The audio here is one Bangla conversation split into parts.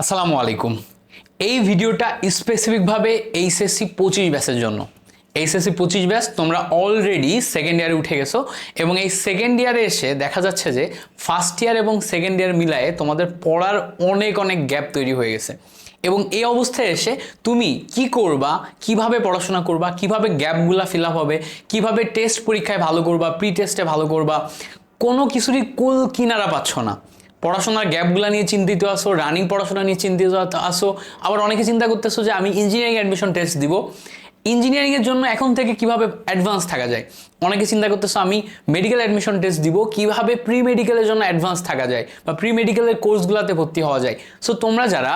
আসসালামু আলাইকুম। এই ভিডিওটা স্পেসিফিকভাবে এইচএসসি পঁচিশ ব্যাচের জন্য। এইচএসসি পঁচিশ ব্যাচ তোমরা অলরেডি সেকেন্ড ইয়ারে উঠে গেছো এবং এই সেকেন্ড ইয়ারে এসে দেখা যাচ্ছে যে ফার্স্ট ইয়ার এবং সেকেন্ড ইয়ার মিলায়ে তোমাদের পড়ার অনেক অনেক গ্যাপ তৈরি হয়ে গেছে। এবং এই অবস্থায় এসে তুমি কি করবা, কীভাবে পড়াশোনা করবা, কীভাবে গ্যাপগুলা ফিল আপ হবে, কীভাবে টেস্ট পরীক্ষায় ভালো করবা প্রি টেস্টে ভালো করবা, কোনো কিছুরই কুল কিনারা পাচ্ছ না। পড়াশোনার গ্যাপগুলো নিয়ে চিন্তিত আসো রানিং পড়াশোনা নিয়ে চিন্তিত আসো আবার অনেকে চিন্তা করতেছো যে আমি ইঞ্জিনিয়ারিং অ্যাডমিশন টেস্ট দিব। ইঞ্জিনিয়ারিংয়ের জন্য এখন থেকে কীভাবে অ্যাডভান্স থাকা যায়? অনেকে চিন্তা করতেছো আমি মেডিকেল অ্যাডমিশন টেস্ট দিব, কীভাবে প্রি মেডিকেলের জন্য অ্যাডভান্স থাকা যায় বা প্রি মেডিকেলের কোর্সগুলোতে ভর্তি হওয়া যায়? সো তোমরা যারা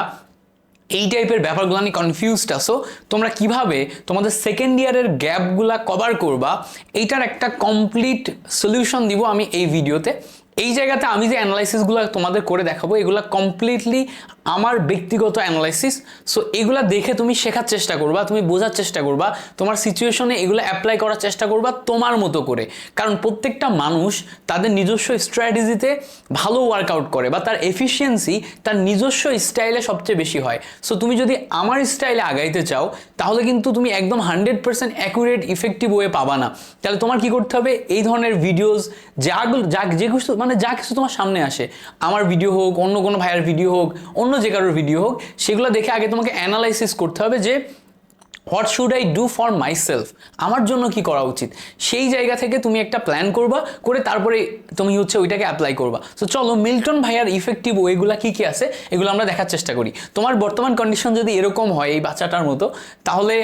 এই টাইপের ব্যাপারগুলো নিয়ে কনফিউজড আসো তোমরা কীভাবে তোমাদের সেকেন্ড ইয়ারের গ্যাপগুলা কভার করবা? এইটার একটা কমপ্লিট সলিউশন দিব আমি এই ভিডিওতে এই জায়গাতে আমি যে অ্যানালাইসিসগুলো তোমাদের করে দেখাবো এগুলো কমপ্লিটলি আমার ব্যক্তিগত অ্যানালাইসিস সো এগুলা দেখে তুমি শেখার চেষ্টা করবা, তুমি বোঝার চেষ্টা করবা, তোমার সিচুয়েশনে এগুলো অ্যাপ্লাই করার চেষ্টা করবা তোমার মতো করে। কারণ প্রত্যেকটা মানুষ তাদের নিজস্ব স্ট্র্যাটেজিতে ভালো ওয়ার্কআউট করে বা তার এফিসিয়েন্সি তার নিজস্ব স্টাইলে সবচেয়ে বেশি হয়। সো তুমি যদি আমার স্টাইলে আগাইতে চাও, তাহলে কিন্তু তুমি একদম hundred percent accurate effective way পাবা না। তাহলে তোমার কি করতে হবে? এই ধরনের ভিডিওস যাগুলো যা যে কিছু মানে যা কিছু তোমার সামনে আসে, আমার ভিডিও হোক, অন্য কোনো ভাইয়ের ভিডিও হোক, অন্য যে কারোর ভিডিও হোক, সেগুলো দেখে আগে তোমাকে অ্যানালাইসিস করতে হবে যে what should I do for my self আমার জন্য কি করা উচিত? সেই জায়গা থেকে তুমি একটা প্ল্যান করবা, করে তারপরে তুমি হচ্ছে ওইটাকে অ্যাপ্লাই করবা। তো চলো মিল্টন ভাইয়ার ইফেক্টিভ ওয়েগুলো কী কী আছে, এগুলো আমরা দেখার চেষ্টা করি। তোমার বর্তমান কন্ডিশন যদি এরকম হয় এই বাচ্চাটার মতো, তাহলে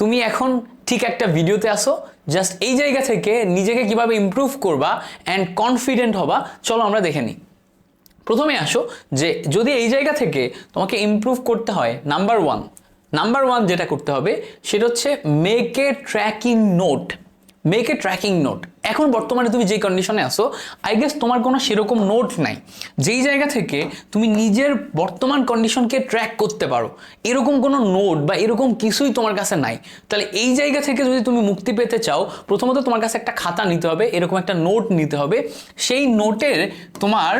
তুমি এখন ঠিক একটা ভিডিওতে আসো জাস্ট এই জায়গা থেকে নিজেকে কীভাবে ইমপ্রুভ করবা অ্যান্ড কনফিডেন্ট হবা, চলো আমরা দেখে নিই। প্রথমে আসো যে যদি এই জায়গা থেকে তোমাকে ইম্প্রুভ করতে হয় নাম্বার ওয়ান নাম্বার ওয়ান যেটা করতে হবে, সেটা হচ্ছে make a tracking note make a tracking note এখন বর্তমানে তুমি যে কন্ডিশনে আসো আই গেস তোমার কোনো সেরকম নোট নাই। যেই জায়গা থেকে তুমি নিজের বর্তমান কন্ডিশনকে ট্র্যাক করতে পারো, এরকম কোনো নোট বা এরকম কিছুই তোমার কাছে নাই। তাহলে এই জায়গা থেকে যদি তুমি মুক্তি পেতে চাও, প্রথমত তোমার কাছে একটা খাতা নিতে হবে, এরকম একটা নোট নিতে হবে। সেই নোটের তোমার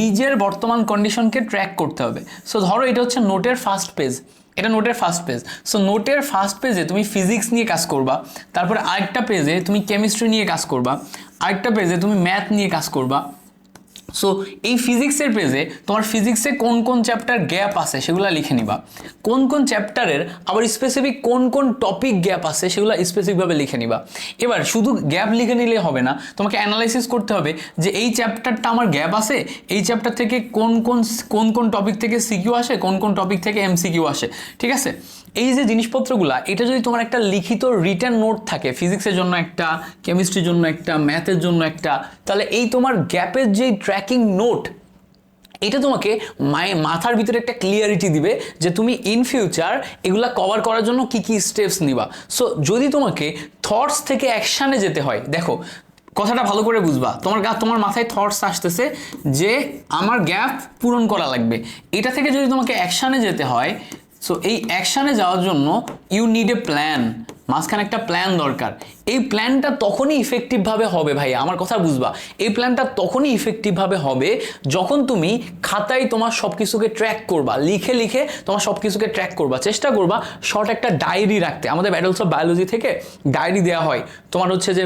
নিজের বর্তমান কন্ডিশনকে ট্র্যাক করতে হবে। সো ধরো এটা হচ্ছে নোটের ফার্স্ট পেজ এটা নোটের ফার্স্ট পেজ সো নোটের ফার্স্ট পেজে তুমি ফিজিক্স নিয়ে কাজ করবা, তারপরে আরেকটা পেজে তুমি কেমিস্ট্রি নিয়ে কাজ করবা, আরেকটা পেজে তুমি ম্যাথ নিয়ে কাজ করবা সো এই ফিজিক্সের পেজে তোমার ফিজিক্সে কোন কোন চ্যাপ্টার গ্যাপ আছে সেগুলো লিখে নিবা। কোন কোন চ্যাপ্টারের আবার স্পেসিফিক কোন কোন টপিক গ্যাপ আছে সেগুলো স্পেসিফিকভাবে লিখে নিবা। এবার শুধু গ্যাপ লিখে নিলে হবে না, তোমাকে অ্যানালাইসিস করতে হবে যে এই চ্যাপ্টারটা আমার গ্যাপ আছে, এই চ্যাপ্টার থেকে কোন কোন কোন কোন টপিক থেকে সিকিউ আসে, কোন কোন টপিক থেকে এমসিকিউ আসে, ঠিক আছে? এই যে জিনিসপত্রগুলা, এটা যদি তোমার একটা লিখিত রিটার্ন নোট থাকে ফিজিক্সের জন্য একটা কেমিস্ট্রির জন্য একটা ম্যাথের জন্য একটা, তাহলে এই তোমার গ্যাপের যে ট্র্যাকিং নোট এটা তোমাকে মাথার ভিতরে একটা ক্লিয়ারিটি দিবে যে তুমি ইন ফিউচার এগুলা কভার করার জন্য কি কি স্টেপস নিবা। সো যদি তোমাকে থটস থেকে অ্যাকশানে যেতে হয়, দেখো, কথাটা ভালো করে বুঝবা, তোমার গা, তোমার মাথায় থটস আসতেছে যে আমার গ্যাপ পূরণ করা লাগবে। এটা থেকে যদি তোমাকে অ্যাকশানে যেতে হয় সো এই অ্যাকশানে যাওয়ার জন্য ইউ নিড এ প্ল্যান মাঝখানে একটা প্ল্যান দরকার। এই প্ল্যানটা তখনই ইফেক্টিভভাবে হবে ভাই, আমার কথা বুঝবা। এই প্ল্যানটা তখনই ইফেক্টিভভাবে হবে যখন তুমি খাতায় তোমার সব কিছুকে ট্র্যাক করবা, লিখে লিখে তোমার সব কিছুকে ট্র্যাক করবা। চেষ্টা করবা শর্ট একটা ডায়েরি রাখতে। আমাদের ব্যাটলস অফ বায়োলজি থেকে ডায়েরি দেওয়া হয়। তোমার হচ্ছে যে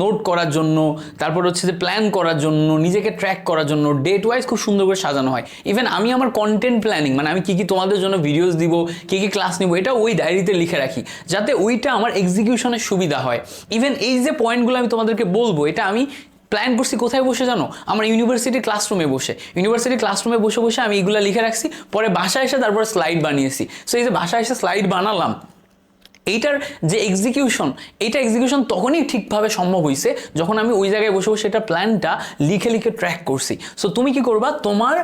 নোট করার জন্য, তারপর হচ্ছে যে প্ল্যান করার জন্য, নিজেকে ট্র্যাক করার জন্য ডেট ওয়াইজ খুব সুন্দর করে সাজানো হয়। ইভেন আমি আমার কন্টেন্ট প্ল্যানিং মানে আমি কী কী তোমাদের জন্য ভিডিওস দিব, কী কী ক্লাস নিব, এটা ওই ডায়েরিতে লিখে রাখি। যাতে ওইটা আমার এক্সিকিউশনের সুবিধা হয়। ইভেন এই যে পয়েন্টগুলো আমি তোমাদেরকে বলব, এটা আমি প্ল্যান করছি কোথায় বসে জানো? আমার ইউনিভার্সিটি ক্লাসরুমে বসে। ইউনিভার্সিটি ক্লাসরুমে বসে বসে আমি এইগুলো লিখে রাখছি, পরে বাসায় এসে তারপর স্লাইড বানিয়েছি। সো এই যে বাসায় এসে স্লাইড বানালাম, এইটার যে এক্সিকিউশন এইটা এক্সিকিউশন তখনই ঠিকভাবে সম্ভব হয়েছে যখন আমি ওই জায়গায় বসে বসে এটা প্ল্যানটা লিখে লিখে ট্র্যাক করছি। সো তুমি কি করবা? তোমার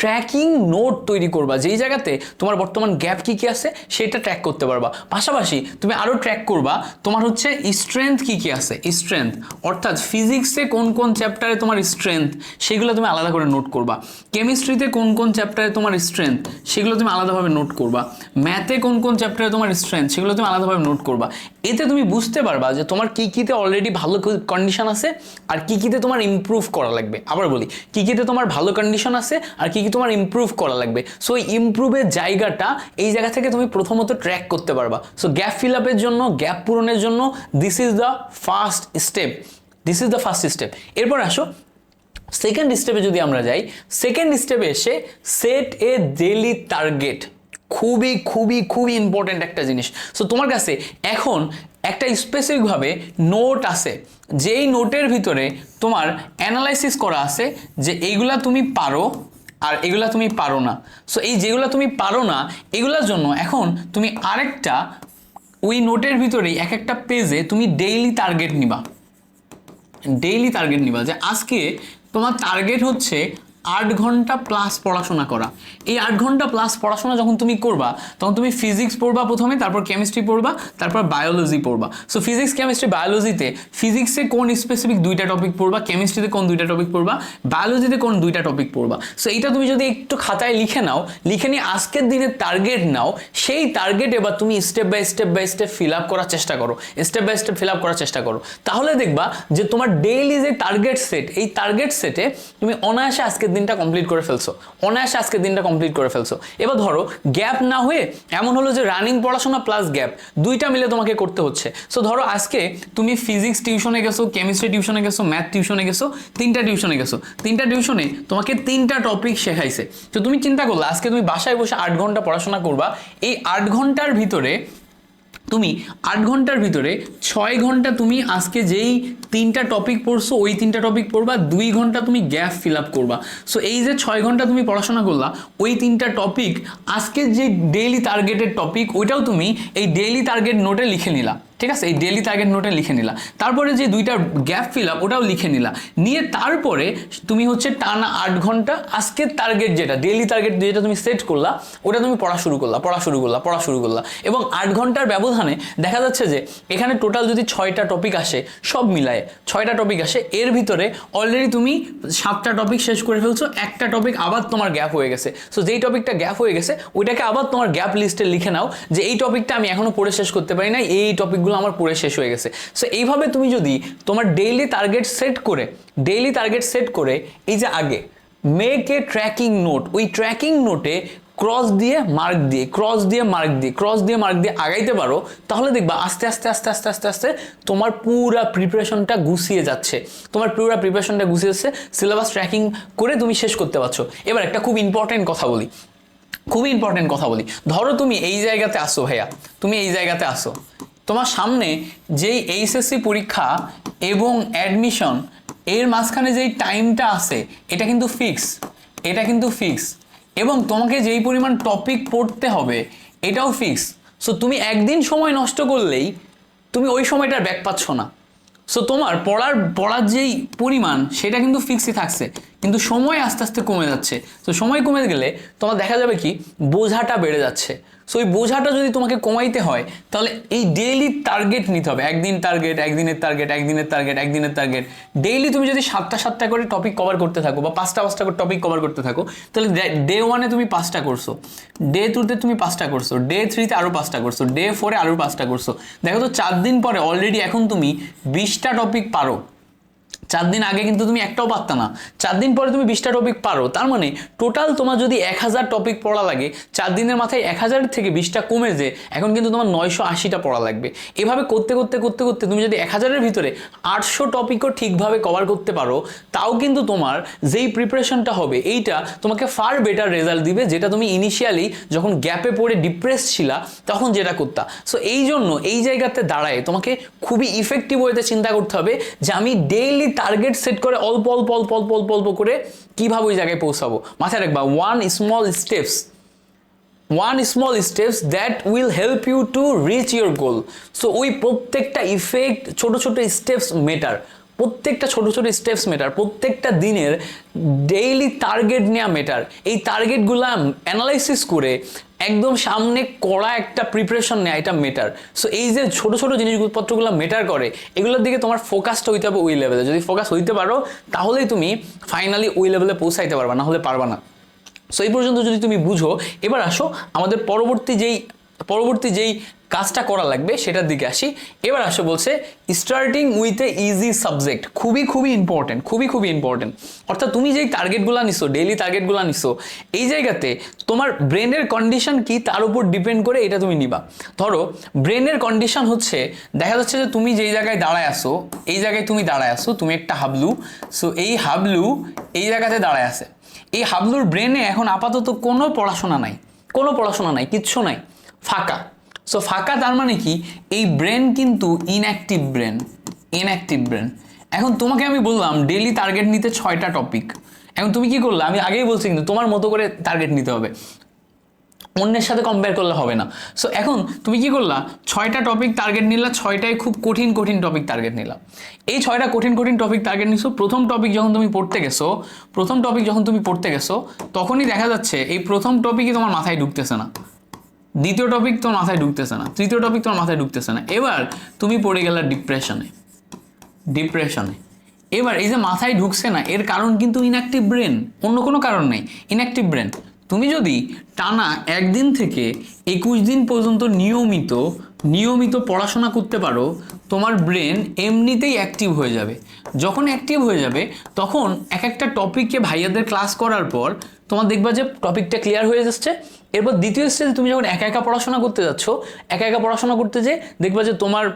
ট্র্যাকিং নোট তৈরি করবা। যেই জায়গাতে তোমার বর্তমান গ্যাপ কী কী আছে, সেটা ট্র্যাক করতে পারবা। পাশাপাশি তুমি আরও ট্র্যাক করবা, তোমার হচ্ছে স্ট্রেংথ কী কী আছে? স্ট্রেংথ অর্থাৎ ফিজিক্সে কোন কোন চ্যাপ্টারে তোমার স্ট্রেংথ সেগুলো তুমি আলাদা করে নোট করবা। কেমিস্ট্রিতে কোন কোন চ্যাপ্টারে তোমার স্ট্রেংথ সেগুলো তুমি আলাদাভাবে নোট করবা। ম্যাথে কোন কোন চ্যাপ্টারে তোমার স্ট্রেংথ সেগুলো তুমি আলাদাভাবে নোট করবা। এতে তুমি বুঝতে পারবা যে তোমার কী কীতে অলরেডি ভালো কন্ডিশন আছে, আর কী কীতে তোমার ইমপ্রুভ করা লাগবে। আবার বলি, কী কীতে তোমার ভালো কন্ডিশন আছে, আর কী কি তোমার ইমপ্রুভ করা লাগবে? সো ইমপ্রুভের জায়গাটা এই জায়গা থেকে তুমি প্রথমত ট্র্যাক করতে পারবা। সো গ্যাপ ফিল আপের জন্য গ্যাপ পূরণের জন্য this is the first step this is the first step এরপর আসো। সেকেন্ড স্টেপে যদি আমরা যাই সেকেন্ড স্টেপে এসে সেট এ ডেলি টার্গেট খুবই খুবই খুবই ইম্পর্ট্যান্ট একটা জিনিস। সো তোমার কাছে এখন একটা স্পেসিফিকভাবে নোট আছে, যেই নোটের ভিতরে তোমার অ্যানালাইসিস করা আছে, যে এইগুলা তুমি পারো আর এগুলা তুমি পারো না। সো এই যেগুলো তুমি পারো না, এগুলোর জন্য এখন তুমি আরেকটা ওই নোটের ভিতরেই এক একটা পেজে তুমি ডেইলি টার্গেট নিবা। ডেইলি টার্গেট নিবা যে আজকে তোমার টার্গেট হচ্ছে আট ঘণ্টা প্লাস পড়াশোনা করা। এই আট ঘণ্টা প্লাস পড়াশোনা যখন তুমি করবা, তখন তুমি ফিজিক্স পড়বা প্রথমে, তারপর কেমিস্ট্রি পড়বা, তারপর বায়োলজি পড়বা। সো ফিজিক্স কেমিস্ট্রি বায়োলজিতে ফিজিক্সে কোন স্পেসিফিক দুইটা টপিক পড়বা কেমিস্ট্রিতে কোন দুইটা টপিক পড়বা বায়োলজিতে কোন দুইটা টপিক পড়বা। সো এইটা তুমি যদি একটু খাতায় লিখে নাও, লিখে নিয়ে আজকের দিনে টার্গেট নাও, সেই টার্গেট এবার তুমি step by step by step fill up করার চেষ্টা করো। Step by step fill up করার চেষ্টা করো। তাহলে দেখবা যে তোমার ডেইলি যে টার্গেট সেট এই টার্গেট সেটে তুমি অনায়াসে আজকের দিনটা কমপ্লিট করে ফেলছো। অনায়াসে আজকের দিনটা কমপ্লিট করে ফেলছো। এবার ধরো গ্যাপ না হয়ে এমন হলো যে রানিং পড়াশোনা প্লাস গ্যাপ দুইটা মিলে তোমাকে করতে হচ্ছে। সো ধরো আজকে তুমি ফিজিক্স টিউশনে গেছো কেমিস্ট্রি টিউশনে গেছো ম্যাথ টিউশনে গেছো, তিনটা টিউশনে গেছো। তিনটা টিউশনে তোমাকে তিনটা টপিক শেখাইছে। তো তুমি চিন্তা করলে, আজকে তুমি বাসায় বসে আট ঘণ্টা পড়াশোনা করবা। এই আট ঘণ্টার ভিতরে তুমি আট ঘণ্টার ভিতরে ছয় ঘণ্টা তুমি আজকে যেই তিনটা টপিক পড়ছো, ওই তিনটা টপিক পড়বা, দুই ঘণ্টা তুমি গ্যাপ ফিল আপ করবা। সো এই যে ছয় ঘণ্টা তুমি পড়াশোনা করলা, ওই তিনটা টপিক আজকে যে ডেইলি টার্গেটের টপিক ওইটাও তুমি এই ডেইলি টার্গেট নোটে লিখে নিলা। ঠিক আছে, এই ডেলি টার্গেট নোটে লিখে নিলা। তারপরে যে দুইটা গ্যাপ ফিল আপ ওটাও লিখে নিলা। নিয়ে তারপরে তুমি হচ্ছে টানা আট ঘণ্টা আজকের টার্গেট যেটা ডেলি টার্গেট যেটা তুমি সেট করলা, ওটা তুমি পড়া শুরু করলা, পড়া শুরু করলা, পড়া শুরু করলা। এবং আট ঘণ্টার ব্যবধানে দেখা যাচ্ছে যে এখানে টোটাল যদি ছয়টা টপিক আসে, সব মিলায়ে ছয়টা টপিক আসে, এর ভিতরে অলরেডি তুমি সাতটা টপিক শেষ করে ফেলছো, একটা টপিক আবার তোমার গ্যাপ হয়ে গেছে। সো যেই টপিকটা গ্যাপ হয়ে গেছে, ওইটাকে আবার তোমার গ্যাপ লিস্টে লিখে নাও যে এই টপিকটা আমি এখনও পড়ে শেষ করতে পারি না এই টপিকগুলো আমার পড়ে শেষ হয়ে গেছে। সো এইভাবে তুমি যদি তোমার ডেইলি টার্গেট সেট করে ডেইলি টার্গেট সেট করে, এই যে আগে মেক এ ট্র্যাকিং নোট ওই ট্র্যাকিং নোটে ক্রস দিয়ে মার্ক দিয়ে ক্রস দিয়ে মার্ক দিয়ে ক্রস দিয়ে মার্ক দিয়ে আগাইতে পারো, তাহলে দেখবা আস্তে আস্তে আস্তে আস্তে আস্তে আস্তে তোমার পুরা প্রিপারেশনটা গুছিয়ে যাচ্ছে। তোমার পুরা প্রিপারেশনটা গুছিয়ে যাচ্ছে সিলেবাস ট্র্যাকিং করে তুমি শেষ করতে পারছ। এবার একটা খুব ইম্পর্টেন্ট কথা বলি। খুবই ইম্পর্টেন্ট কথা বলি। ধরো তুমি এই জায়গাতে আসো ভাইয়া, তুমি এই জায়গাতে আসো। তোমার সামনে যেই এইচএসসি পরীক্ষা এবং অ্যাডমিশন এর মাঝখানে যেই টাইমটা আছে, এটা কিন্তু ফিক্স এটা কিন্তু ফিক্স এবং তোমাকে যেই পরিমাণ টপিক পড়তে হবে, এটাও ফিক্স সো তুমি একদিন সময় নষ্ট করলেই তুমি ওই সময়টার ব্যাক পাচ্ছ না। সো তোমার পড়ার পড়ার যেই পরিমাণ, সেটা কিন্তু ফিক্সই থাকছে। কিন্তু সময় আস্তে আস্তে কমে যাচ্ছে। তো সময় কমে গেলে তোমার দেখা যাবে কি, বোঝাটা বেড়ে যাচ্ছে। সো ওই বোঝাটা যদি তোমাকে কমাইতে হয়, তাহলে এই ডেইলি টার্গেট নিতে হবে। একদিন টার্গেট একদিনের টার্গেট একদিনের টার্গেট একদিনের টার্গেট ডেইলি তুমি যদি সাতটা সাতটা করে টপিক কভার করতে থাকো বা পাঁচটা পাঁচটা করে টপিক কভার করতে থাকো, তাহলে ডে ওয়ানে তুমি পাঁচটা করছ। ডে টুতে তুমি পাঁচটা করছ। ডে থ্রিতে আরও পাঁচটা করছ। ডে ফোরে আরও পাঁচটা করছ। দেখো তো, চার দিন পরে অলরেডি এখন তুমি বিশটা টপিক পারো। চার দিন আগে কিন্তু তুমি একটাও পারতা না। চার দিন পরে তুমি বিশটা টপিক পারো। তার মানে টোটাল তোমার যদি এক হাজার টপিক পড়া লাগে, চার দিনের মাথায় এক হাজার থেকে বিশটা কমে যে, এখন কিন্তু তোমার নয়শো আশিটা পড়া লাগবে। এভাবে করতে করতে করতে করতে তুমি যদি এক হাজারের ভিতরে আটশো টপিকও ঠিকভাবে কভার করতে পারো, তাও কিন্তু তোমার যেই প্রিপারেশনটা হবে, এইটা তোমাকে ফার বেটার রেজাল্ট দিবে, যেটা তুমি ইনিশিয়ালি যখন গ্যাপে পড়ে ডিপ্রেস ছিলা, তখন যেটা করতা। সো এই জন্য এই জায়গাতে দাঁড়ায় তোমাকে খুবই ইফেক্টিভ ওয়েতে চিন্তা করতে হবে যে, আমি ডেইলি টার্গেট সেট করে অল্প অল্প অল্প অল্প অল্প অল্প করে কীভাবে ওই জায়গায় পৌঁছাবো? মাথায় রাখবা one small steps one small steps that will help you to reach your goal so ওই প্রত্যেকটা ইফেক্ট ছোট ছোট স্টেপস মেটার প্রত্যেকটা ছোট ছোট স্টেপস মেটার প্রত্যেকটা দিনের ডেইলি টার্গেট নেওয়া মেটার এই টার্গেটগুলো অ্যানালাইসিস করে একদম সামনে কড়া একটা প্রিপারেশন নেয় এটা মেটার সো এই যে ছোট ছোট জিনিসপত্রগুলো মেটার করে, এগুলোর দিকে তোমার ফোকাসটা হইতে হবে ওই লেভেলে যদি ফোকাস হইতে পারো, তাহলেই তুমি ফাইনালি ওই লেভেলে পৌঁছাইতে পারবা, না হলে পারবা না। সো এই পর্যন্ত যদি তুমি বুঝো, এবার আসো আমাদের পরবর্তী যেই পরবর্তী যেই কাজটা করা লাগবে, সেটার দিকে আসি। এবার আসে বলছে starting with a easy subject খুবই খুবই ইম্পর্টেন্ট খুবই খুবই ইম্পর্টেন্ট অর্থাৎ তুমি যেই টার্গেটগুলো নিছো ডেইলি টার্গেটগুলো নিছো, এই জায়গাতে তোমার ব্রেনের কন্ডিশন কি, তার উপর ডিপেন্ড করে এটা তুমি নিবা। ধরো ব্রেনের কন্ডিশন হচ্ছে, দেখা যাচ্ছে যে তুমি যেই জায়গায় দাঁড়ায় আসো এই জায়গায় তুমি দাঁড়ায় আসো তুমি একটা হাবলু সো এই হাবলু এই জায়গাতে দাঁড়ায় আছে। এই হাবলুর ব্রেনে এখন আপাতত কোনো পড়াশোনা নাই, কোনো পড়াশোনা নাই, কিচ্ছু নাই, ফাঁকা। সো ফাঁকা তার মানে কি? এই ব্রেন কিন্তু ইনঅ্যাক্টিভ ব্রেন ইনঅ্যাক্টিভ ব্রেন এখন তোমাকে আমি বললাম ডেলি টার্গেট নিতে ছয়টা টপিক এখন তুমি কি করলে? আমি আগেই বলছি কিন্তু তোমার মতো করে টার্গেট নিতে হবে। অন্যের সাথে কম্পেয়ার করলে হবে না। সো এখন তুমি কি করলা? ছয়টা টপিক টার্গেট নিলা ছয়টায় খুব কঠিন কঠিন টপিক টার্গেট নিলা। এই ছয়টা কঠিন কঠিন টপিক টার্গেট নিছো, প্রথম টপিক যখন তুমি পড়তে গেছো, প্রথম টপিক যখন তুমি পড়তে গেছো, তখনই দেখা যাচ্ছে এই প্রথম টপিকই তোমার মাথায় ঢুকতেছে না। দ্বিতীয় টপিক তোমার মাথায় ঢুকতেছে না। তৃতীয় টপিক তোমার মাথায় ঢুকতেছে না। এবার তুমি পড়ে গেলা ডিপ্রেশনে ডিপ্রেশনে এবার এই যে মাথায় ঢুকছে না, এর কারণ কিন্তু ইনঅ্যাক্টিভ ব্রেন অন্য কোনো কারণ নেই। ইনঅ্যাক্টিভ ব্রেন তুমি যদি টানা একদিন থেকে একুশ দিন পর্যন্ত নিয়মিত নিয়মিত পড়াশোনা করতে পারো, তোমার ব্রেন এমনিতেই অ্যাক্টিভ হয়ে যাবে। যখন অ্যাক্টিভ হয়ে যাবে, তখন এক একটা টপিককে ভাইয়াদের ক্লাস করার পর, তোমার দেখবা যে টপিকটা ক্লিয়ার হয়ে যাচ্ছে। এরপর দ্বিতীয় স্টেজে তুমি যখন একা একা পড়াশোনা করতে যাচ্ছ, একা একা পড়াশোনা করতে যে দেখবা যে তোমার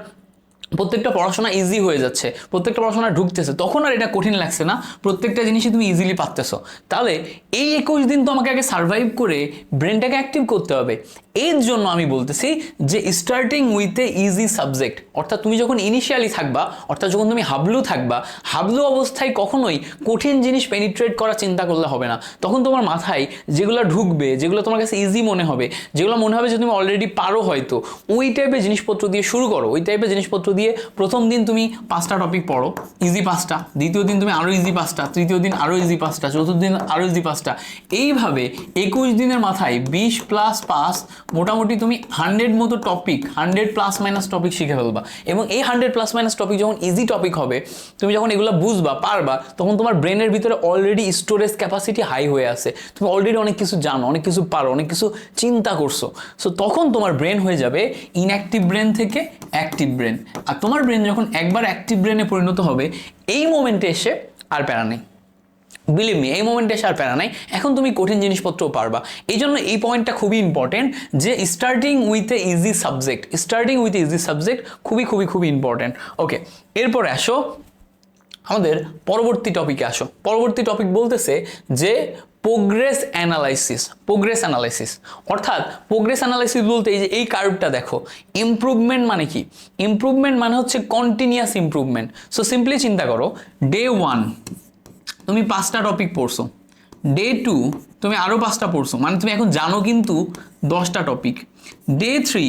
প্রত্যেকটা পড়াশোনা ইজি হয়ে যাচ্ছে, প্রত্যেকটা পড়াশোনা ঢুকতেছে, তখন আর এটা কঠিন লাগছে না, প্রত্যেকটা জিনিসই তুমি ইজিলি পারতেছো। তাহলে এই একুশ দিন তোমাকে আগে সার্ভাইভ করে ব্রেনটাকে অ্যাক্টিভ করতে হবে। এর জন্য আমি বলতেছি যে starting with a easy subject অর্থাৎ তুমি যখন ইনিশিয়ালি থাকবা, অর্থাৎ যখন তুমি হাবলু থাকবা, হাবলু অবস্থায় কখনোই কঠিন জিনিস পেনিট্রেট করার চিন্তা করলে হবে না। তখন তোমার মাথায় যেগুলো ঢুকবে, যেগুলো তোমার কাছে ইজি মনে হবে, যেগুলো মনে হবে যে তুমি অলরেডি পারো হয়তো, ওই টাইপের জিনিসপত্র দিয়ে শুরু করো। ওই টাইপের জিনিসপত্র দিয়ে প্রথম দিন তুমি পাঁচটা টপিক পড়ো ইজি পাঁচটা, দ্বিতীয় দিন তুমি আরও ইজি পাঁচটা, তৃতীয় দিন আরও ইজি পাঁচটা, চতুর্থ দিন আরও ইজি পাঁচটা। এইভাবে একুশ দিনের মাথায় বিশ প্লাস পাস মোটামুটি তুমি হান্ড্রেড মতো topic hundred plus minus topic শিখে ফেলবা। এবং এই হান্ড্রেড প্লাস মাইনাস টপিক যখন ইজি টপিক হবে, তুমি যখন এগুলো বুঝবা, পারবা, তখন তোমার ব্রেনের ভিতরে অলরেডি স্টোরেজ ক্যাপাসিটি হাই হয়ে আছে। তুমি অলরেডি অনেক কিছু জানো, অনেক কিছু পারো, অনেক কিছু চিন্তা করছ। সো তখন তোমার ব্রেন হয়ে যাবে ইনঅ্যাক্টিভ ব্রেন থেকে অ্যাক্টিভ ব্রেন আর তোমার ব্রেন যখন একবার অ্যাক্টিভ ব্রেনে পরিণত হবে, এই মোমেন্টে এসে আর প্যারা নেই। বিলিভ মি এই মোমেন্টে এসে আর প্যারা নাই। এখন তুমি কঠিন জিনিসপত্রও পারবা। এই জন্য এই পয়েন্টটা খুবই ইম্পর্টেন্ট যে starting with a easy subject starting with easy subject খুবই খুবই খুবই ইম্পর্টেন্ট ওকে এরপরে আসো, আমাদের পরবর্তী টপিকে আসো। পরবর্তী টপিক বলতেছে যে প্রোগ্রেস অ্যানালাইসিস প্রোগ্রেস অ্যানালাইসিস অর্থাৎ প্রোগ্রেস অ্যানালাইসিস বলতে এই যে, এই কার্ভটা দেখো। ইমপ্রুভমেন্ট মানে কি? ইম্প্রুভমেন্ট মানে হচ্ছে কন্টিনিউয়াস ইমপ্রুভমেন্ট সো সিম্পলি চিন্তা করো ডে ওয়ান তুমি পাঁচটা টপিক পড়ছো। ডে টু তুমি আরও পাঁচটা পড়ছো। মানে তুমি এখন জানো কিন্তু দশটা টপিক ডে থ্রি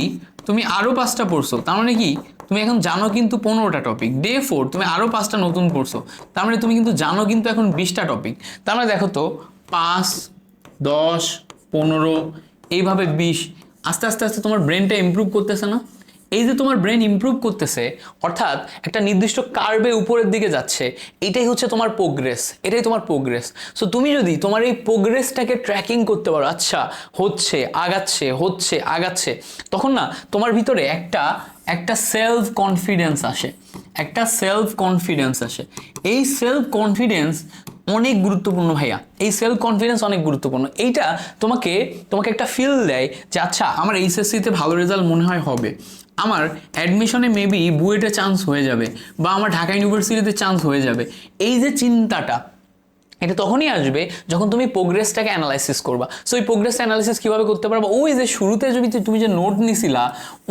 তুমি আরও পাঁচটা পড়ছো। তার মানে কি? তুমি এখন জানো কিন্তু পনেরোটা টপিক ডে ফোর তুমি আরও পাঁচটা নতুন পড়ছো। তার মানে তুমি কিন্তু জানো কিন্তু এখন বিশটা টপিক তার মানে দেখো তো, পাঁচ, দশ, পনেরো, এইভাবে বিশ, আস্তে আস্তে আস্তে তোমার ব্রেনটা ইমপ্রুভ করতেছে না? এই যে তোমার ব্রেন ইম্প্রুভ করতেছে, অর্থাৎ একটা নির্দিষ্ট কার্ভে উপরের দিকে যাচ্ছে, এটাই হচ্ছে তোমার প্রোগ্রেস এটাই তোমার প্রোগ্রেস সো তুমি যদি তোমার এই প্রোগ্রেসটাকে ট্র্যাকিং করতে পারো আচ্ছা হচ্ছে, আগাচ্ছে হচ্ছে, আগাচ্ছে, তখন না তোমার ভিতরে একটা একটা সেলফ কনফিডেন্স আসে, একটা সেলফ কনফিডেন্স আসে। এই সেলফ কনফিডেন্স অনেক গুরুত্বপূর্ণ ভাইয়া, এই সেলফ কনফিডেন্স অনেক গুরুত্বপূর্ণ। এইটা তোমাকে তোমাকে একটা ফিল দেয় যে আচ্ছা আমার এইচএসসিতে ভালো রেজাল্ট মনে হয় হবে। আমার অ্যাডমিশনে মেবি বুয়েটে চান্স হয়ে যাবে বা আমার ঢাকা ইউনিভার্সিটিতে চান্স হয়ে যাবে। এই যে চিন্তাটা, এটা তখনই আসবে যখন তুমি প্রোগ্রেসটাকে অ্যানালাইসিস করবা। সো ওই প্রোগ্রেস অ্যানালাইসিস কীভাবে করতে পারবা? ওই যে শুরুতে যদি তুমি যে নোট নিছিলা,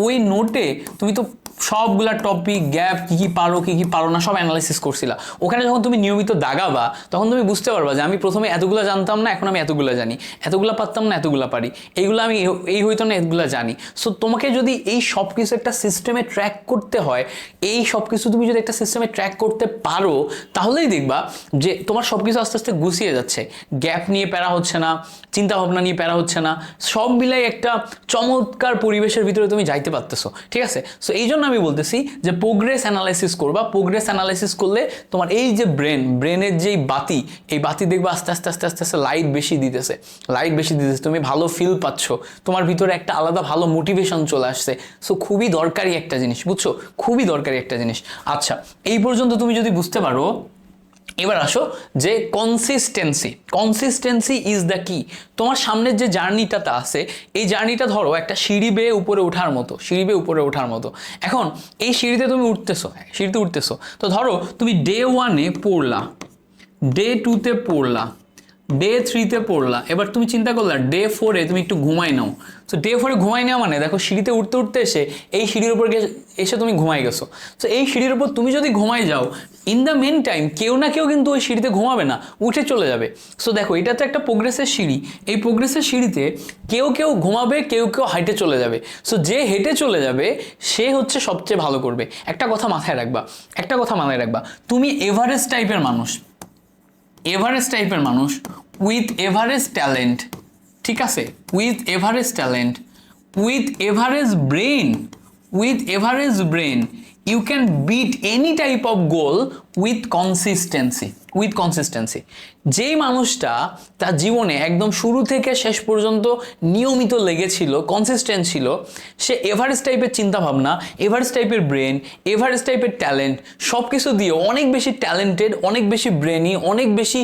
ওই নোটে তুমি তো সবগুলা টপিক গ্যাপ কী কী পারো, কী কী পারো না, সব অ্যানালাইসিস করছিলা। ওখানে যখন তুমি নিয়মিত দাগাবা, তখন তুমি বুঝতে পারবা যে আমি প্রথমে এতগুলো জানতাম না, এখন আমি এতগুলো জানি। এতগুলো পারতাম না, এতগুলো পারি। এইগুলো আমি এই হইতো না, এতগুলো জানি। সো তোমাকে যদি এই সব কিছু একটা সিস্টেমে ট্র্যাক করতে হয়, এই সব কিছু তুমি যদি একটা সিস্টেমে ট্র্যাক করতে পারো, তাহলেই দেখবা যে তোমার সব কিছু আস্তে আস্তে গুছিয়ে যাচ্ছে। গ্যাপ নিয়ে প্যারা হচ্ছে না চিন্তা ভাবনা নিয়ে প্যারা হচ্ছে না। সব মিলাই একটা চমৎকার পরিবেশের ভিতরে তুমি যাইতে পারতেছো, ঠিক আছে? সো এই জন্য আমি বলতেছি যে প্রোগ্রেস অ্যানালাইসিস করবা প্রোগ্রেস অ্যানালাইসিস করলে তোমার এই যে ব্রেন ব্রেনের যেই বাতি, এই বাতি দেখবে আস্তে আস্তে আস্তে আস্তে আস্তে লাইট বেশি দিতেছে। লাইট বেশি দিতেছে, তুমি ভালো ফিল পাচ্ছ। তোমার ভিতরে একটা আলাদা ভালো মোটিভেশন চলে আসছে। সো খুবই দরকারি একটা জিনিস, বুঝছ? খুবই দরকারি একটা জিনিস। আচ্ছা এই পর্যন্ত তুমি যদি বুঝতে পারো এবার আসো যে কনসিস্টেন্সি কনসিস্টেন্সি ইজ দ্য কি তোমার সামনের যে জার্নিটাতে আছে, এই জার্নিটা ধরো একটা সিঁড়ি বেয়ে উপরে ওঠার মতো, সিঁড়ি বেয়ে উপরে ওঠার মতো। এখন এই সিঁড়িতে তুমি উঠতেছো সিঁড়িতে উঠতেছো। তো ধরো তুমি ডে ওয়ানে পড়লা ডে টুতে পড়লা ডে থ্রিতে পড়লা। এবার তুমি চিন্তা করলা ডে ফোরে তুমি একটু ঘুমাই নাও। তো ডে ফোরে ঘুমাই নেওয়া মানে দেখো সিঁড়িতে উঠতে উঠতে এসে এই সিঁড়ির উপর এসে তুমি ঘুমাই গেছো। তো এই সিঁড়ির উপর তুমি যদি ঘুমাই যাও ইন দ্য মেন টাইম কেউ না কেউ কিন্তু ওই সিঁড়িতে ঘুমাবে না, উঠে চলে যাবে। সো দেখো, এটা তো একটা প্রোগ্রেসের সিঁড়ি। এই প্রোগ্রেসের সিঁড়িতে কেউ কেউ ঘুমাবে, কেউ কেউ হাইটে চলে যাবে। সো যে হেঁটে চলে যাবে, সে হচ্ছে সবচেয়ে ভালো করবে। একটা কথা মাথায় রাখবা, একটা কথা মাথায় রাখবা। তুমি এভারেস্ট টাইপের মানুষ। এভারেস্ট টাইপের মানুষ উইথ এভারেস্ট ট্যালেন্ট ঠিক আছে? With average talent with average brain with average brain you can beat any type of goal with consistency with consistency যেই মানুষটা তার জীবনে একদম শুরু থেকে শেষ পর্যন্ত নিয়মিত লেগেছিল কনসিস্টেন্ট ছিল, সে এভারেস্ট টাইপের চিন্তাভাবনা এভারেস্ট টাইপের ব্রেন এভারেস্ট টাইপের ট্যালেন্ট সব কিছু দিয়ে অনেক বেশি ট্যালেন্টেড অনেক বেশি ব্রেনি অনেক বেশি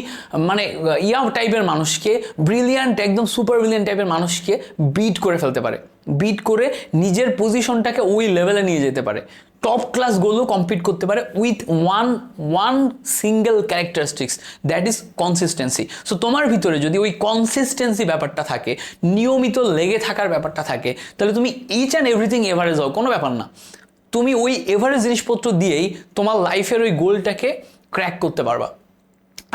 মানে ইয়া টাইপের মানুষকে ব্রিলিয়ান্ট একদম সুপার ব্রিলিয়ান্ট টাইপের মানুষকে বিট করে ফেলতে পারে। বিট করে নিজের পজিশনটাকে ওই লেভেলে নিয়ে যেতে পারে। টপ ক্লাস গোলও কম্পিট করতে পারে with one one single characteristics that is consistency so তোমার ভিতরে যদি ওই কনসিস্টেন্সি ব্যাপারটা থাকে, নিয়মিত লেগে থাকার ব্যাপারটা থাকে, তাহলে তুমি ইচ অ্যান্ড এভরিথিং এভারেজ হও, কোনো ব্যাপার না। তুমি ওই এভারেজ জিনিসপত্র দিয়েই তোমার লাইফের ওই গোলটাকে ক্র্যাক করতে পারবা।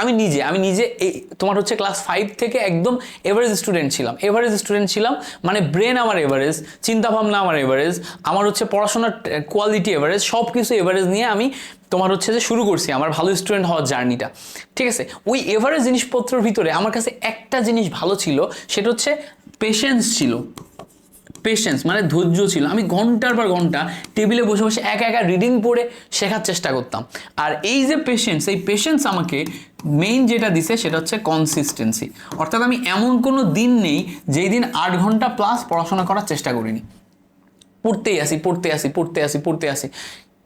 আমি নিজে আমি নিজে এই, তোমার হচ্ছে ক্লাস ফাইভ থেকে একদম এভারেজ স্টুডেন্ট ছিলাম। এভারেজ স্টুডেন্ট ছিলাম মানে ব্রেন আমার এভারেজ চিন্তাভাবনা আমার এভারেজ আমার হচ্ছে পড়াশোনার কোয়ালিটি এভারেজ সব কিছু এভারেজ নিয়ে আমি তোমার হচ্ছে যে শুরু করছি, আমার ভালো স্টুডেন্ট হওয়ার জার্নিটা ঠিক আছে? ওই এভারেজ জিনিসপত্রের ভিতরে আমার কাছে একটা জিনিস ভালো ছিল, সেটা হচ্ছে পেশেন্স ছিল। পেশেন্স মানে ধৈর্য ছিল। আমি ঘণ্টার পর ঘণ্টা টেবিলে বসে বসে একা একা রিডিং পড়ে শেখার চেষ্টা করতাম। আর এই যে পেশেন্স এই পেশেন্স আমাকে মেইন যেটা দিছে সেটা হচ্ছে কনসিস্টেন্সি অর্থাৎ আমি এমন কোনো দিন নেই যেই দিন আট ঘণ্টা প্লাস পড়াশোনা করার চেষ্টা করিনি। পড়তেই আসি পড়তে আসি পড়তে আসি পড়তে আসি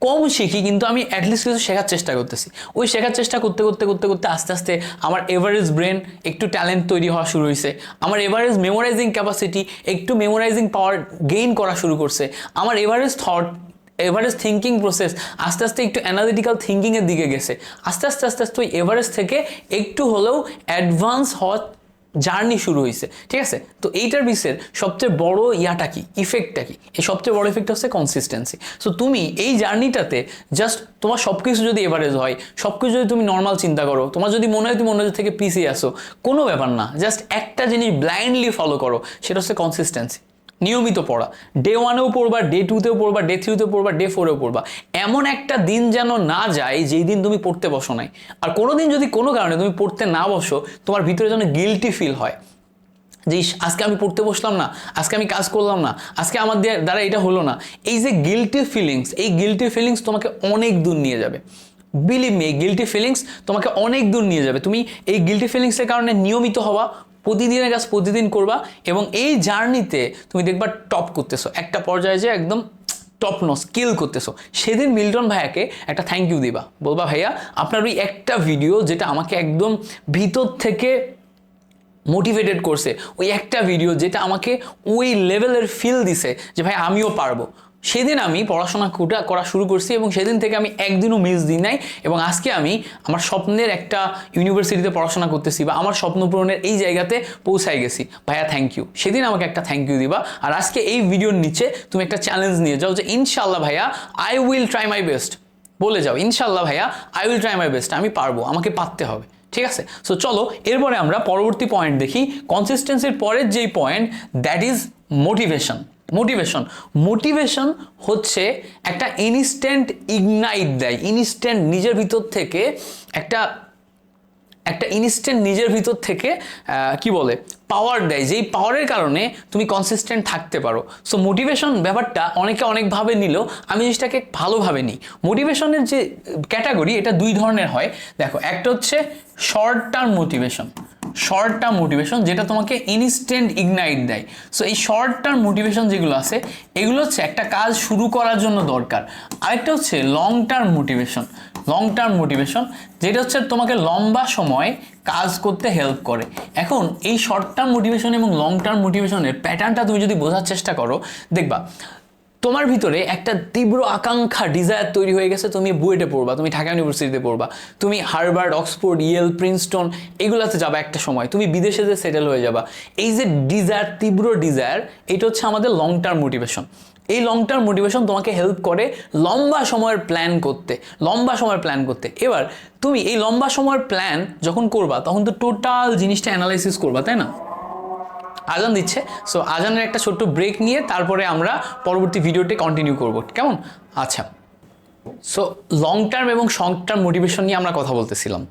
কম শিখি কিন্তু আমি অ্যাটলিস্ট কিছু শেখার চেষ্টা করতেছি। ওই শেখার চেষ্টা করতে করতে করতে করতে আস্তে আস্তে আমার এভারেজ ব্রেন একটু ট্যালেন্ট তৈরি হওয়া শুরু হয়েছে আমার এভারেজ মেমোরাইজিং ক্যাপাসিটি একটু মেমোরাইজিং পাওয়ার গেইন করা শুরু করছে। আমার average thought average thinking process আস্তে আস্তে একটু অ্যানালিটিক্যাল থিঙ্কিংয়ের দিকে গেছে। আস্তে আস্তে আস্তে আস্তে ওই এভারেজ থেকে একটু হলেও অ্যাডভান্স হওয়ার জার্নি শুরু হয়েছে, ঠিক আছে? তো এইটার বিষয়ের সবচেয়ে বড় ইয়াটা কি? ইফেক্টটা কি? এই সবচেয়ে বড় ইফেক্ট হচ্ছে কনসিস্টেন্সি সো তুমি এই জার্নিটাতে জাস্ট তোমার সব কিছু যদি এভারেজ হয় সব কিছু যদি তুমি নর্মাল চিন্তা করো, তোমার যদি মনে হয় তুমি অন্য থেকে পিছিয়ে আসো কোনো ব্যাপার না। জাস্ট একটা জিনিস ব্লাইন্ডলি ফলো করো, সেটা হচ্ছে কনসিস্টেন্সি নিয়মিত পড়া। ডে ওয়ানেও পড়বা ডে টুতেও পড়বা ডে থ্রিতেও পড়বা ডে ফোরেও পড়বা। এমন একটা দিন যেন না যায়, যেই দিন তুমি পড়তে বসো নাই। আর কোনো দিন যদি কোনো কারণে তুমি পড়তে না বসো, তোমার ভিতরে যেন গিলটি ফিল হয়। যে আজকে আমি পড়তে বসলাম না, আজকে আমি কাজ করলাম না, আজকে আমার দ্বারা এটা হলো না। এই যে গিলটি ফিলিংস এই গিলটি ফিলিংস তোমাকে অনেক দূর নিয়ে যাবে। বিলিভ মি গিলটি ফিলিংস তোমাকে অনেক দূর নিয়ে যাবে। তুমি এই গিলটি ফিলিংসের কারণে নিয়মিত হওয়া প্রতিদিনের কাজ প্রতিদিন করবা এবং এই জার্নিতে তুমি দেখবা টপ করতেছো। একটা পর্যায়ে যে একদম টপ নো স্কিল করতেছো। সেদিন মিল্টন ভাইয়াকে একটা থ্যাংক ইউ দিবা। বলবা, ভাইয়া, আপনার ওই একটা ভিডিও যেটা আমাকে একদম ভিতর থেকে মোটিভেটেড করছে, ওই একটা ভিডিও যেটা আমাকে ওই লেভেলের ফিল দিছে যে ভাই আমিও পারব। সেদিন আমি পড়াশোনা কুটা করা শুরু করছি এবং সেদিন থেকে আমি একদিনও মিস দিই নাই এবং আজকে আমি আমার স্বপ্নের একটা ইউনিভার্সিটিতে পড়াশোনা করতেছি বা আমার স্বপ্ন পূরণের এই জায়গাতে পৌঁছায় গেছি। ভাইয়া থ্যাংক ইউ সেদিন আমাকে একটা থ্যাংক ইউ দিবা। আর আজকে এই ভিডিওর নিচে তুমি একটা চ্যালেঞ্জ নিয়ে যাও যে ইনশাল্লাহ ভাইয়া I will try my best বলে যাও ইনশাল্লাহ ভাইয়া I will try my best আমি পারব, আমাকে পারতে হবে। ঠিক আছে? সো চলো, এরপরে আমরা পরবর্তী পয়েন্ট দেখি। কনসিস্টেন্সির পরের যেই point that is motivation motivation motivation হচ্ছে একটা ইনস্ট্যান্ট ইগনাইট দেয়। ইনস্ট্যান্ট নিজের ভিতর থেকে একটা একটা ইনস্ট্যান্ট নিজের ভিতর থেকে কি বলে পাওয়ার দেয়। যেই পাওয়ারের কারণে তুমি কনসিস্টেন্ট থাকতে পারো। সো মোটিভেশন ব্যাপারটা অনেকে অনেকভাবে নিল। আমি জিনিসটাকে ভালোভাবে নিই। মোটিভেশনের যে ক্যাটাগরি এটা দুই ধরনের হয়। দেখো, একটা হচ্ছে short term motivation short term motivation যেটা তোমাকে ইনস্ট্যান্ট ইগনাইট দেয়। সো এই শর্ট টার্ম মোটিভেশন যেগুলো আছে, এগুলো হচ্ছে একটা কাজ শুরু করার জন্য দরকার। আরেকটা হচ্ছে long term motivation long term motivation যেটা হচ্ছে তোমাকে লম্বা সময় কাজ করতে হেল্প করে। এখন, এই শর্ট টার্ম মোটিভেশন এবং লং টার্ম মোটিভেশনের প্যাটার্নটা তুমি যদি বোঝার চেষ্টা করো, দেখবা তোমার ভিতরে একটা তীব্র আকাঙ্ক্ষা ডিজায়ার তৈরি হয়ে গেছে, তুমি বুয়েটে পড়বা, তুমি ঢাকা ইউনিভার্সিটিতে পড়বা, তুমি হার্ভার্ড, অক্সফোর্ড, ইয়েল, প্রিন্সটন, এগুলাতে যাবা একটা সময়, তুমি বিদেশে যে সেটেল হয়ে যাবা, এই যে ডিজায়ার তীব্র ডিজায়ার এটা হচ্ছে আমাদের লং টার্ম মোটিভেশন এই লং টার্ম মোটিভেশন তোমাকে হেল্প করে লম্বা সময়ের প্ল্যান করতে, লম্বা সময়ের প্ল্যান করতে। এবার, তুমি এই লম্বা সময়ের প্ল্যান যখন করবা, তখন তো টোটাল জিনিসটা অ্যানালাইসিস করবা, তাই না? আজান দিচ্ছে। সো আজানের একটা ছোট্ট ব্রেক নিয়ে তারপরে আমরা পরবর্তী ভিডিওটি কন্টিনিউ করব। কেমন? আচ্ছা। সো লং টার্ম এবং শর্ট টার্ম মোটিভেশন নিয়ে আমরা কথা বলতেছিলাম।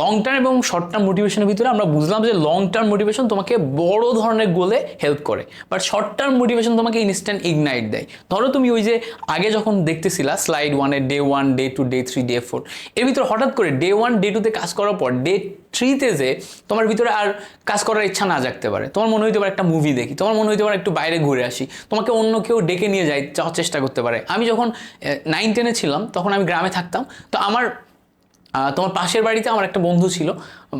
লং টার্ম এবং শর্ট টার্ম মোটিভেশনের ভিতরে আমরা বুঝলাম যে লং টার্ম মোটিভেশন তোমাকে বড় ধরনের গোলে হেল্প করে। বাট শর্ট টার্ম মোটিভেশন তোমাকে ইনস্ট্যান্ট ইগনাইট দেয়। ধরো তুমি ওই যে আগে যখন দেখতেছিলা স্লাইড ওয়ানের day one day two day three day four এর ভিতরে হঠাৎ করে ডে ওয়ান ডে টুতে কাজ করার পর ডে থ্রিতে যে তোমার ভিতরে আর কাজ করার ইচ্ছা না জাগতে পারে। তোমার মনে হইতে পারে একটা মুভি দেখি, তোমার মনে হইতে পারে একটু বাইরে ঘুরে আসি, তোমাকে অন্য কেউ ডেকে নিয়ে যাই, যাওয়ার চেষ্টা করতে পারে। আমি যখন নাইন টেনে ছিলাম, তখন আমি গ্রামে থাকতাম, তো আমার তোমার পাশের বাড়িতে আমার একটা বন্ধু ছিল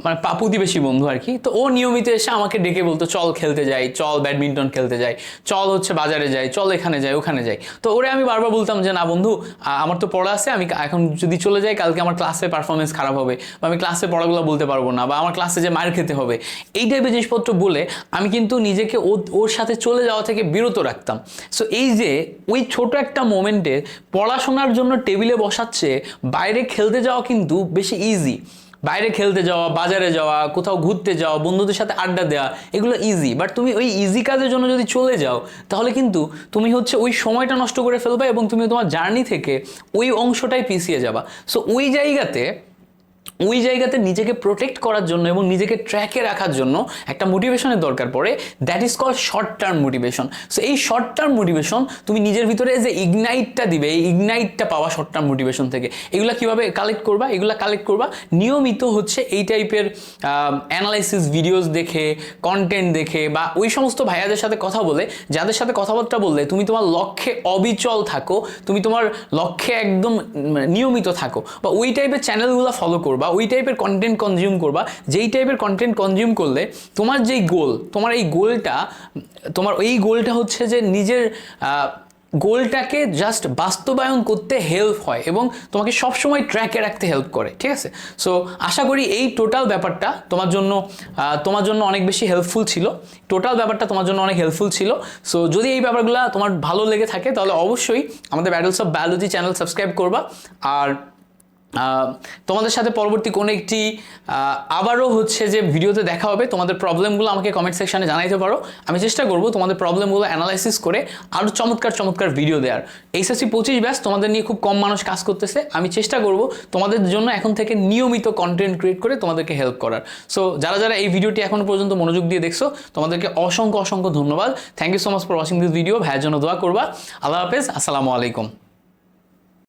মানে পাপুদিবেশী বন্ধু আর কি। তো ও নিয়মিত এসে আমাকে ডেকে বলতো, চল খেলতে যাই, চল ব্যাডমিন্টন খেলতে যাই, চল হচ্ছে বাজারে যাই, চল এখানে যাই, ওখানে যাই। তো ওরে আমি বারবার বলতাম যে, না বন্ধু আমার তো পড়া আছে, আমি এখন যদি চলে যাই, কালকে আমার ক্লাসে পারফরমেন্স খারাপ হবে বা আমি ক্লাসে পড়াগুলো বলতে পারব না বা আমার ক্লাসে যে মার খেতে হবে। এই টাইপের জিনিসপত্র বলে আমি কিন্তু নিজেকে ও- ওর সাথে চলে যাওয়া থেকে বিরত রাখতাম। সো এই যে, ওই ছোট একটা মোমেন্টে পড়াশোনার জন্য টেবিলে বসাচ্ছে, বাইরে খেলতে যাওয়া কিন্তু বেশি ইজি বাইরে খেলতে যাওয়া, বাজারে যাওয়া, কোথাও ঘুরতে যাওয়া, বন্ধুদের সাথে আড্ডা দেওয়া এগুলো ইজি বাট তুমি ওই ইজি কাজের জন্য যদি চলে যাও, তাহলে কিন্তু তুমি হচ্ছে ওই সময়টা নষ্ট করে ফেলবে এবং তুমি তোমার জার্নি থেকে ওই অংশটাই পিছিয়ে যাবা। সো ওই জায়গাতে ওই জায়গাতে নিজেকে প্রোটেক্ট করার জন্য এবং নিজেকে ট্র্যাকে রাখার জন্য একটা মোটিভেশনের দরকার পড়ে। That is call short term motivation so এই শর্ট টার্ম মোটিভেশন তুমি নিজের ভিতরে যে ইগনাইটটা দিবে এই ইগনাইটটা পাওয়া শর্ট টার্ম মোটিভেশন থেকে। এগুলা কীভাবে কালেক্ট করবা? এগুলা কালেক্ট করবা নিয়মিত হচ্ছে এই টাইপের অ্যানালাইসিস ভিডিওস দেখে কন্টেন্ট দেখে বা ওই সমস্ত ভাইয়াদের সাথে কথা বলে যাদের সাথে কথাবার্তা বললে তুমি তোমার লক্ষ্যে অবিচল থাকো তুমি তোমার লক্ষ্যে একদম উম, নিয়মিত থাকো বা ওই টাইপের চ্যানেলগুলো ফলো করবা ওই টাইপের কন্টেন্ট কনজিউম করবা, যেই টাইপের কন্টেন্ট কনজিউম করলে তোমার যেই গোল তোমার এই গোলটা তোমার এই গোলটা হচ্ছে যে নিজের গোলটাকে জাস্ট বাস্তবায়ন করতে হেল্প হয় এবং তোমাকে সবসময় ট্র্যাকে রাখতে হেল্প করে, ঠিক আছে? সো আশা করি এই টোটাল ব্যাপারটা তোমার জন্য তোমার জন্য অনেক বেশি হেল্পফুল ছিল। টোটাল ব্যাপারটা তোমার জন্য অনেক হেল্পফুল ছিল। সো যদি এই ব্যাপারগুলো তোমার ভালো লেগে থাকে, তাহলে অবশ্যই আমাদের battles of biology channel subscribe করবা। আর তোমাদের সাথে পরবর্তী কোনো একটি আবারও হচ্ছে যে ভিডিওতে দেখা হবে, তোমাদের প্রবলেমগুলো আমাকে কমেন্ট সেকশানে জানাইতে পারো। আমি চেষ্টা করব তোমাদের প্রবলেমগুলো অ্যানালাইসিস করে আরও চমৎকার চমৎকার ভিডিও দেওয়ার এইচএসসি পঁচিশ ব্যাস তোমাদের নিয়ে খুব কম মানুষ কাজ করতেছে। আমি চেষ্টা করব তোমাদের জন্য এখন থেকে নিয়মিত কন্টেন্ট ক্রিয়েট করে তোমাদেরকে হেল্প করার। সো যারা যারা এই ভিডিওটি এখনও পর্যন্ত মনোযোগ দিয়ে দেখছ, তোমাদেরকে অসংখ্য অসংখ্য ধন্যবাদ। Thank you so much for watching this video ভাইয়ের জন্য দোয়া করবা। আল্লাহ হাফেজ। আসসালামু আলাইকুম।